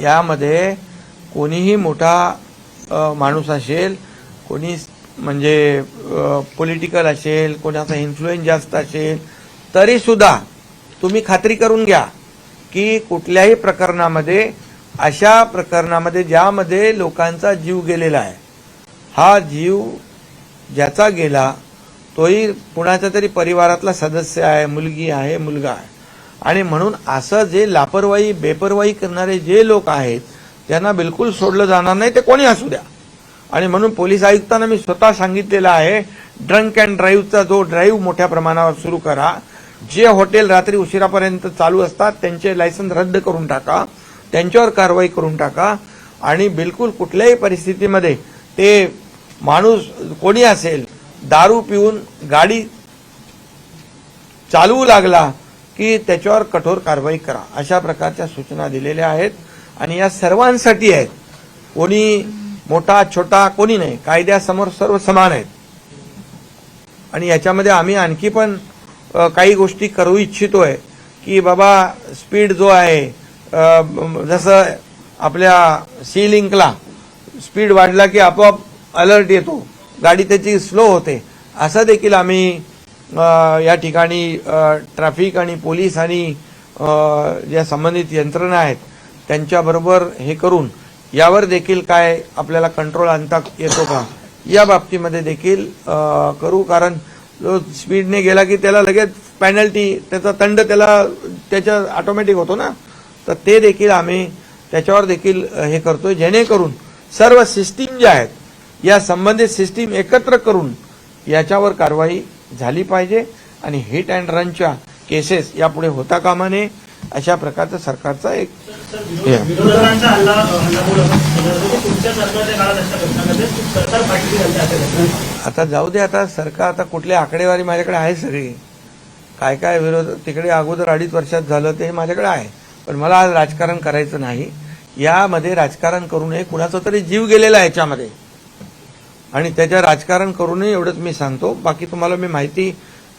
यामध्ये कोणीही मोठा माणूस असेल कोणी म्हणजे पॉलिटिकल असेल कोणाचा इन्फ्लुएन्स जास्त असेल तरी सुद्धा तुम्ही खात्री करून घ्या की कुठल्याही प्रकरणामध्ये अशा प्रकरणामध्ये ज्यामध्ये लोकांचा जीव गेलेला आहे हा जीव ज्याचा गेला तोही कुणाच्या तरी परिवारातला सदस्य आहे मुलगी आहे मुलगा आहे. आणि म्हणून असं जे लापरवाही बेपरवाही करणारे जे लोक आहेत त्यांना बिलकुल सोडलं जाणार नाही ते कोणी असू द्या. आणि म्हणून पोलीस आयुक्तांना मी स्वतः सांगितलेलं आहे ड्रंक अँड ड्राईव्हचा जो ड्राईव्ह मोठ्या प्रमाणावर सुरू करा. जे हॉटेल रात्री उशिरापर्यंत चालू असतात त्यांचे लायसन्स रद्द करून टाका. त्यांच्यावर कारवाई करून टाका. आणि बिलकुल कुठल्याही परिस्थितीमध्ये ते माणूस कोणी असेल दारू पिऊन गाडी चालवू लागला की त्याच्यावर कठोर कारवाई करा. अशा प्रकारच्या सूचना दिलेल्या आहेत आणि या सर्वांसाठी आहेत. कोणी मोठा छोटा कोणी नाही. कायद्यासमोर सर्व समान आहेत. आणि याच्यामध्ये आम्ही आणखी पण काही गोष्टी करू इच्छितोय की बाबा स्पीड जो आहे जसं आपल्या सी लिंकला स्पीड वाढला की आपोआप अलर्ट येतो. गाडी त्याची स्लो होते. असं देखील आम्ही या ठिकाणी ट्रॅफिक आणि पोलीस आणि ज्या संबंधित यंत्रणा आहेत त्यांच्याबरोबर हे करून यावर देखील काय आपल्याला कंट्रोल आणता येतो का? या बाबतीमध्ये देखील करू. कारण जो स्पीडने गेला की त्याला लगेच पॅनल्टी त्याचा दंड त्याला त्याच्या ऑटोमॅटिक होतो ना? तर ते देखील आम्ही त्याच्यावर देखील हे करतोय. जेणेकरून सर्व सिस्टीम ज्या आहेत या संबंधित सिस्टीम एकत्र करून याच्यावर कारवाई झाली पाहिजे आणि हिट अँड रनच्या केसेस यापुढे होता कामा नये अशा प्रकारचा सरकारचा एक आता जाऊ दे आता सरकार आता कुठली आकडेवारी माझ्याकडे आहे सगळी. काय काय विरोध तिकडे अगोदर अडीच वर्षात झालं ते माझ्याकडे आहे. पण मला आज राजकारण करायचं नाही. यामध्ये राजकारण करू नये कुणाचा तरी जीव गेलेला आहे याच्यामध्ये. आणि त्याच्या राजकारण करूनही एवढंच मी सांगतो. बाकी तुम्हाला मी माहिती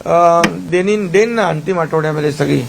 अं, देनीन देईन ना अंतिम आठवड्यामध्ये सगळी.